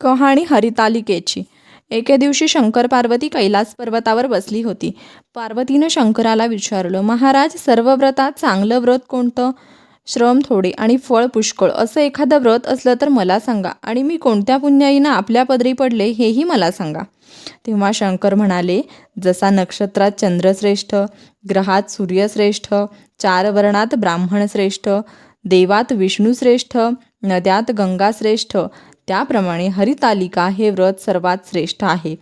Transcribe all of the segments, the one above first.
कहाणी हरितालिकेची. एके दिवशी शंकर पार्वती कैलास पर्वतावर बसली होती. पार्वतीनं शंकराला विचारलं महाराज सर्व व्रतात चांगलं व्रत कोणतं? श्रम थोडे आणि फळ पुष्कळ असं एखादं व्रत असलं तर मला सांगा आणि मी कोणत्या पुण्याईनं आपल्या पदरी पडले हेही मला सांगा. तेव्हा शंकर म्हणाले जसा नक्षत्रात चंद्रश्रेष्ठ ग्रहात सूर्यश्रेष्ठ चार वर्णात ब्राह्मण श्रेष्ठ देवात विष्णू श्रेष्ठ नद्यात गंगा श्रेष्ठ त्याप्रमाणे हरितालिका हे व्रत सर्वात श्रेष्ठ आहे.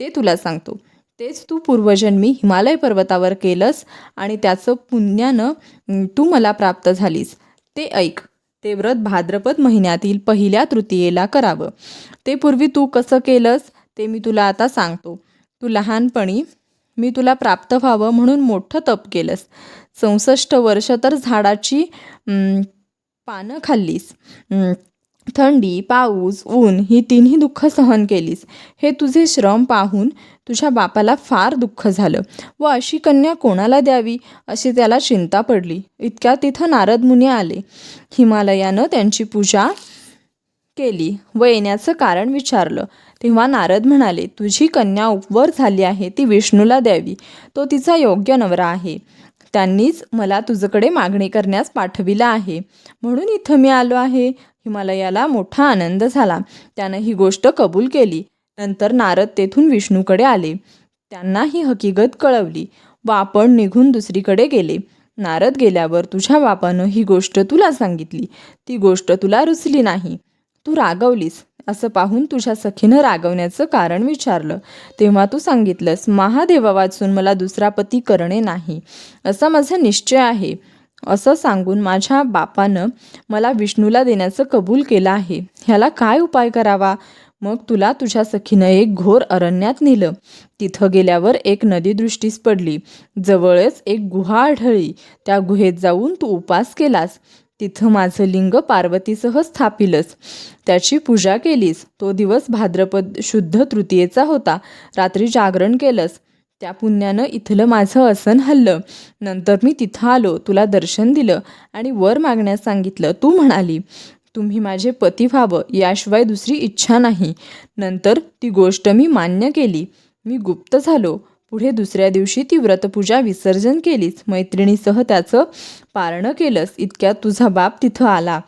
ते तुला सांगतो. तेच तू पूर्वजन्मी हिमालय पर्वतावर केलंस आणि त्याचं पुण्यानं तू मला प्राप्त झालीस. ते ऐक. ते व्रत भाद्रपद महिन्यातील पहिल्या तृतीयेला करावं. ते पूर्वी तू कसं केलंस ते मी तुला आता सांगतो. तू लहानपणी मी तुला प्राप्त व्हावं म्हणून मोठं तप केलंस. चौसष्ट वर्ष तर झाडाची पानं खाल्लीस. थंडी पाऊस ऊन ही तिन्ही दुःख सहन केलीस. हे तुझे श्रम पाहून तुझ्या बापाला फार दुःख झालं व अशी कन्या कोणाला द्यावी अशी त्याला चिंता पडली. इतक्या तिथं नारद मुनी आले. हिमालयानं त्यांची पूजा केली व येण्याचं कारण विचारलं. तेव्हा नारद म्हणाले तुझी कन्या उपवर झाली आहे ती विष्णूला द्यावी. तो तिचा योग्य नवरा आहे. त्यांनीच मला तुझ्याकडे मागणी करण्यास पाठविलं आहे. म्हणून इथं मी आलो आहे. हिमालयाला मोठा आनंद झाला. त्यानं ही गोष्ट कबूल केली. नंतर नारद तेथून विष्णूकडे आले. त्यांना ही हकीकत कळवली. व आपण निघून दुसरीकडे गेले. नारद गेल्यावर तुझ्या बापानं ही गोष्ट तुला सांगितली. ती गोष्ट तुला रुचली नाही. तू रागवलीस असं पाहून तुझ्या सखीनं रागवण्याचं कारण विचारलं. तेव्हा तू सांगितलंस महादेवा वाचून मला दुसरा पती करणे नाही. असा माझा निश्चय आहे. असं सांगून माझ्या बापानं मला विष्णूला देण्याचं कबूल केलं आहे. ह्याला काय उपाय करावा? मग तुला तुझ्या सखीनं एक घोर अरण्यात नेलं. तिथं गेल्यावर एक नदी दृष्टीस पडली. जवळच एक गुहा आढळली. त्या गुहेत जाऊन तू उपास केलास. तिथं माझं लिंग पार्वतीसह स्थापिलस. त्याची पूजा केलीस. तो दिवस भाद्रपद शुद्ध तृतीयेचा होता. रात्री जागरण केलंस. त्या पुण्यानं इथलं माझं आसन हल्लं. नंतर मी तिथं आलो तुला दर्शन दिलं आणि वर मागण्यास सांगितलं. तू म्हणाली तुम्ही माझे पती व्हावं याशिवाय दुसरी इच्छा नाही. नंतर ती गोष्ट मी मान्य केली. मी गुप्त झालो. पुढे दुसऱ्या दिवशी ती व्रतपूजा विसर्जन केलीच. मैत्रिणीसह त्याचं पारणं केलंस. इतक्यात तुझा बाप तिथं आला.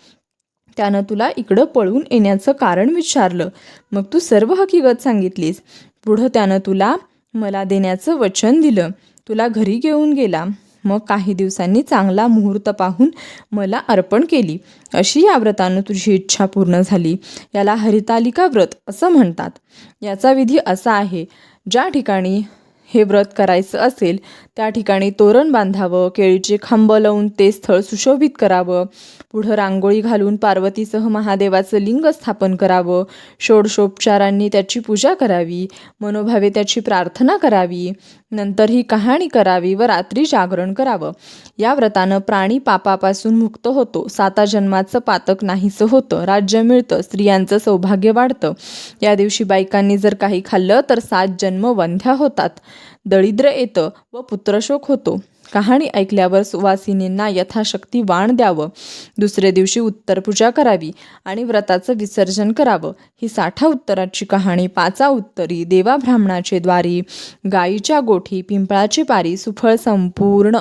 त्यानं तुला इकडं पळून येण्याचं कारण विचारलं. मग तू सर्व हकीकत सांगितलीस. पुढं त्यानं तुला मला देण्याचं वचन दिलं. तुला घरी घेऊन गेला. मग काही दिवसांनी चांगला मुहूर्त पाहून मला अर्पण केली. अशी या व्रतानं तुझी इच्छा पूर्ण झाली. याला हरितालिका व्रत असं म्हणतात. याचा विधी असा आहे. ज्या ठिकाणी हे व्रत करायचं असेल त्या ठिकाणी तोरण बांधावं केळीचे खांब लावून ते स्थळ सुशोभित करावं पुढं रांगोळी घालून पार्वतीसह महादेवाचं लिंग स्थापन करावं षोडशोपचारांनी त्याची पूजा करावी मनोभावे त्याची प्रार्थना करावी नंतर ही कहाणी करावी व रात्री जागरण करावं. या व्रतानं प्राणी पापापासून मुक्त होतो. साता जन्माचं पातक नाहीसं होतं. राज्य मिळतं. स्त्रियांचं सौभाग्य वाढतं. या दिवशी बायकांनी जर काही खाल्लं तर सात जन्म वंध्या होतात. दरिद्र येतं व पुत्रशोक होतो. कहाणी ऐकल्यावर सुवासिनींना यथाशक्ती वाण द्यावं. दुसऱ्या दिवशी उत्तरपूजा करावी आणि व्रताचं विसर्जन करावं. ही साठा उत्तराची कहाणी पाचा उत्तरी देवा ब्राह्मणाचे द्वारी गायीच्या गोठी पिंपळाची पारी सुफळ संपूर्ण